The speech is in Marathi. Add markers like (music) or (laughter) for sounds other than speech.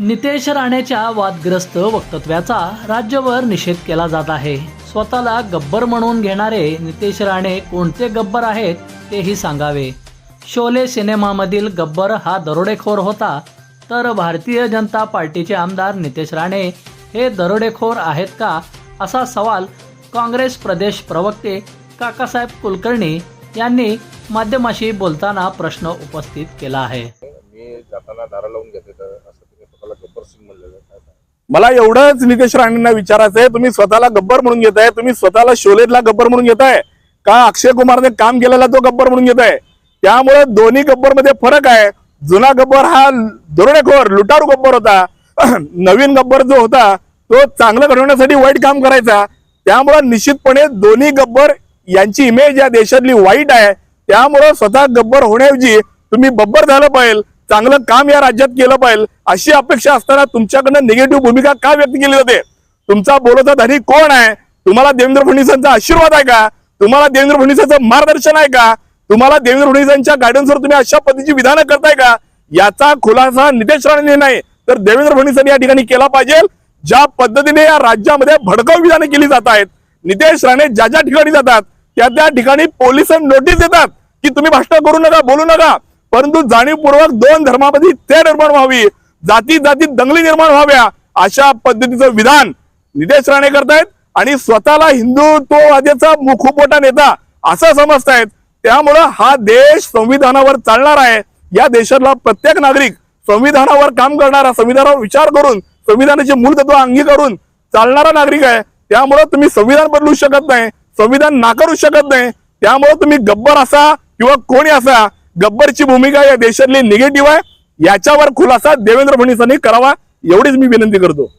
नितेश राणेच्या वादग्रस्त वक्तव्याचा राज्यभर निषेध केला जात आहे. स्वतःला गब्बर म्हणून घेणारे नितेश राणे कोणते गब्बर आहेत तेही सांगावे. शोले सिनेमामधील गब्बर हा दरोडेखोर होता तर भारतीय जनता पार्टीचे आमदार नितेश राणे हे दरोडेखोर आहेत का असा सवाल काँग्रेस प्रदेश प्रवक्ते काकासाहेब कुलकर्णी यांनी माध्यमाशी बोलताना प्रश्न उपस्थित केला आहे. मी जाताना दारा लावून घेते तर असं स्वतःला गब्बर सिंग म्हणलेलं काय सांगाल? मला एवढंच नितेश राणेंना विचारायचं आहे तुम्ही स्वतःला गब्बर म्हणून घेताय तुम्ही स्वतःला शोलेतला गब्बर म्हणून घेताय. का अक्षय कुमारने काम केलेला तो गब्बर म्हणून घेताय? त्यामुळे दोन्ही गब्बरमध्ये फरक आहे. जुना गब्बर हा दरोडेखोर लुटारू गब्बर होता. (clears throat) नवीन गब्बर जो होता तो चांगलं घडवण्यासाठी वाईट काम करायचा. त्यामुळे निश्चितपणे दोन्ही गब्बर यांची इमेज या देशातली वाईट आहे. त्यामुळं स्वतः गब्बर होण्याऐवजी तुम्ही बब्बर झालं पाहिजे. चांगलं काम या राज्यात केलं पाहिजे. अशी अपेक्षा असताना तुमच्याकडनं निगेटिव्ह भूमिका का व्यक्त केली जाते? तुमचा बोलता धनी कोण आहे? तुम्हाला देवेंद्र फडणवीसांचा आशीर्वाद आहे का? तुम्हाला देवेंद्र फडणवीसांचं मार्गदर्शन आहे का? तुम्हाला देवेंद्र फडणवीसांच्या गायडन्सवर तुम्ही अशा पद्धतीची विधानं करताय का? याचा खुलासा नितेश राणे नाही. तर देवेंद्र फडणवीसांनी या ठिकाणी केला पाहिजे. ज्या पद्धतीने या राज्यामध्ये भडकाऊ विधानं केली जात आहेत नितेश राणे ज्या ज्या ठिकाणी जातात त्या त्या ठिकाणी पोलीस नोटीस देतात की तुम्ही भाषण करू नका बोलू नका. परंतु जाणीवपूर्वक दोन धर्मामध्ये ते निर्माण व्हावी. जाती जातीत दंगली निर्माण व्हाव्या अशा पद्धतीचं विधान नितेश राणे करतायत आणि स्वतःला हिंदुत्ववाद्याचा मुखोपोटा नेता असं समजतायत. त्यामुळं हा देश संविधानावर चालणार आहे. या देशातला प्रत्येक नागरिक संविधानावर काम करणारा संविधानावर विचार करून संविधानाचे मूलतत्व अंगीकारून चालणारा नागरिक आहे. त्यामुळं तुम्ही संविधान बदलू शकत नाही संविधान नाकारू शकत नाही. त्यामुळं तुम्ही गब्बर असा किंवा कोणी असा. गब्बरची भूमिका या देशातली निगेटिव्ह आहे याच्यावर खुलासा देवेंद्र फडणवीसांनी करावा एवढीच मी विनंती करतो.